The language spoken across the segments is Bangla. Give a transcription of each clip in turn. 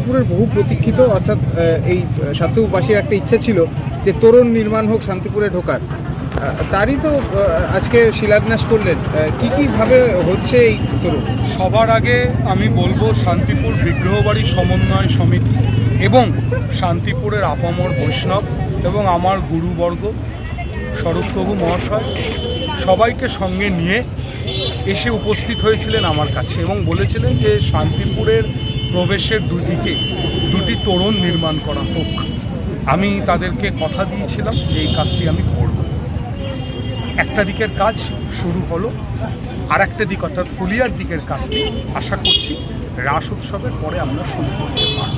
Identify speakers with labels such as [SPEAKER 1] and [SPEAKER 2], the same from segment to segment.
[SPEAKER 1] শান্তিপুরের বহু প্রতীক্ষিত, অর্থাৎ এই শান্তিপুরবাসীর একটা ইচ্ছা ছিল যে তোরণ নির্মাণ হোক শান্তিপুরে ঢোকার। তারই তো আজকে শিলান্যাস করলেন। কি কি ভাবে হচ্ছে এই তোরণ?
[SPEAKER 2] সবার আগে আমি বলব শান্তিপুর বিগ্রহবাড়ি সমন্বয় সমিতি এবং শান্তিপুরের আপামর বৈষ্ণব এবং আমার গুরুবর্গ, শরৎপ্রভু মহাশয়, সবাইকে সঙ্গে নিয়ে এসে উপস্থিত হয়েছিলেন আমার কাছে এবং বলেছিলেন যে শান্তিপুরের প্রবেশের দুদিকে দুটি তোরণ নির্মাণ করা হোক। আমি তাদেরকে কথা দিয়েছিলাম যে এই কাজটি আমি করব। একটা দিকের কাজ শুরু হলো আর একটা দিক অর্থাৎ ফুলিয়ার দিকের কাজটি আশা করছি রাস উৎসবের পরে আমরা শুরু করতে পারব।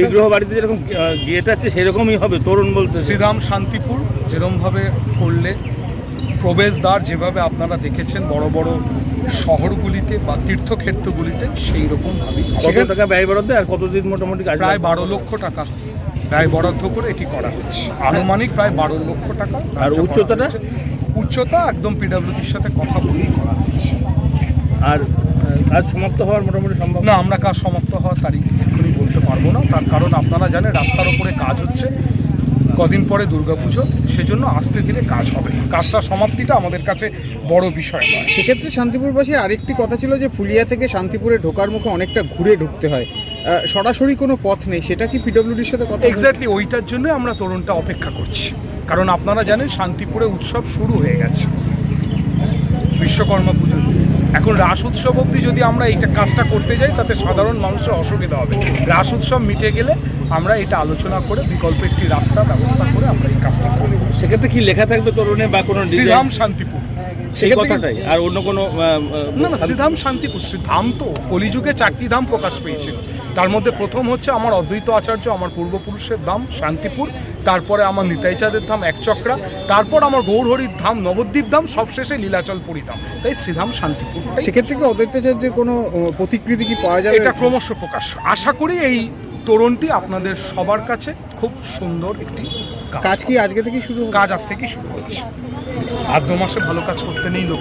[SPEAKER 3] বিগ্রহ বাড়িতে যেরকম গেট আছে সেরকমই হবে তরুণ বলতে
[SPEAKER 2] শ্রীরাম শান্তিপুর যেরমভাবে করলে প্রবেশদ্বার যেভাবে আপনারা দেখেছেন বড় বড় শহরগুলিতে বা তীর্থক্ষেত্রগুলিতে সেই রকমভাবেই
[SPEAKER 3] টাকা ব্যয় বরাদ্দ আর কতদিন মোটামুটি
[SPEAKER 2] প্রায় বারো লক্ষ টাকা ব্যয় বরাদ্দ করে এটি করা হচ্ছে। আনুমানিক প্রায় বারো লক্ষ টাকা
[SPEAKER 3] আর উচ্চতাটা?
[SPEAKER 2] উচ্চতা একদম পিডাব্লিউডির সাথে কথা বলেই করা হচ্ছে।
[SPEAKER 3] আর কাজ সমাপ্ত হওয়ার মোটামুটি সম্ভব
[SPEAKER 2] না আমরা কাজ সমাপ্ত হওয়ার তারিখ এক্ষুনি বলতে পারব না। তার কারণ আপনারা জানেন রাস্তার ওপরে কাজ হচ্ছে। কদিন পরে দুর্গাপুজো সেজন্য আস্তে ধীরে কাজ হবে। কাজটা সমাপ্তিটা আমাদের কাছে বড় বিষয় নয়।
[SPEAKER 1] সেক্ষেত্রে শান্তিপুরবাসীর আরেকটি কথা ছিল যে ফুলিয়া থেকে শান্তিপুরে ঢোকার মুখে অনেকটা ঘুরে ঢুকতে হয়। সরাসরি কোনো পথ নেই সেটা কি পিডব্লিউডির সাথে কথা
[SPEAKER 2] এক্স্যাক্টলি ওইটার জন্য আমরা তরুণটা অপেক্ষা করছি। কারণ আপনারা জানেন শান্তিপুরে উৎসব শুরু হয়ে গেছে। বিশ্বকর্মা পুজো এখন রাস উৎসব অবধি যদি আমরা এইটা কাজটা করতে যাই তাতে সাধারণ মানুষের অসুবিধা হবে। রাস উৎসব মিটে গেলে আমরা এটা আলোচনা করে বিকল্প একটি রাস্তা ব্যবস্থা করে আমরা এই কাজটা করব
[SPEAKER 3] সেক্ষেত্রে কি লেখা থাকবে তরুণে বা কোনো
[SPEAKER 2] শ্রীধাম শান্তিপুর।
[SPEAKER 3] সেই কথাটাই। আর অন্য কোনো
[SPEAKER 2] না না শ্রীধাম শান্তিপুর শ্রীধাম তো কলিযুগে চারটি ধাম প্রকাশ পেয়েছিল তার মধ্যে প্রথম হচ্ছে আমার অদ্বৈত আচার্য আমার পূর্বপুরুষের ধাম শান্তিপুর তারপরে আমার নিতাইচাঁদের ধাম একচক্রা তারপর আমার গৌরহরির ধাম নবদ্বীপ ধাম সবশেষে লীলাচলপুরী ধাম। তাই শ্রীধাম শান্তিপুর।
[SPEAKER 1] সেক্ষেত্রে কি অদ্বৈতাচার্যের কোনো প্রতিকৃতি কি পাওয়া যাবে?
[SPEAKER 2] এটা ক্রমশ প্রকাশ। আশা করি এই তরুণটি আপনাদের সবার কাছে খুব সুন্দর একটি
[SPEAKER 1] কাজ। কি আজকে থেকেই শুরু?
[SPEAKER 2] কাজ আজ থেকেই শুরু হচ্ছে। ভাদ্র মাসে ভালো কাজ করতে নেই লোকে।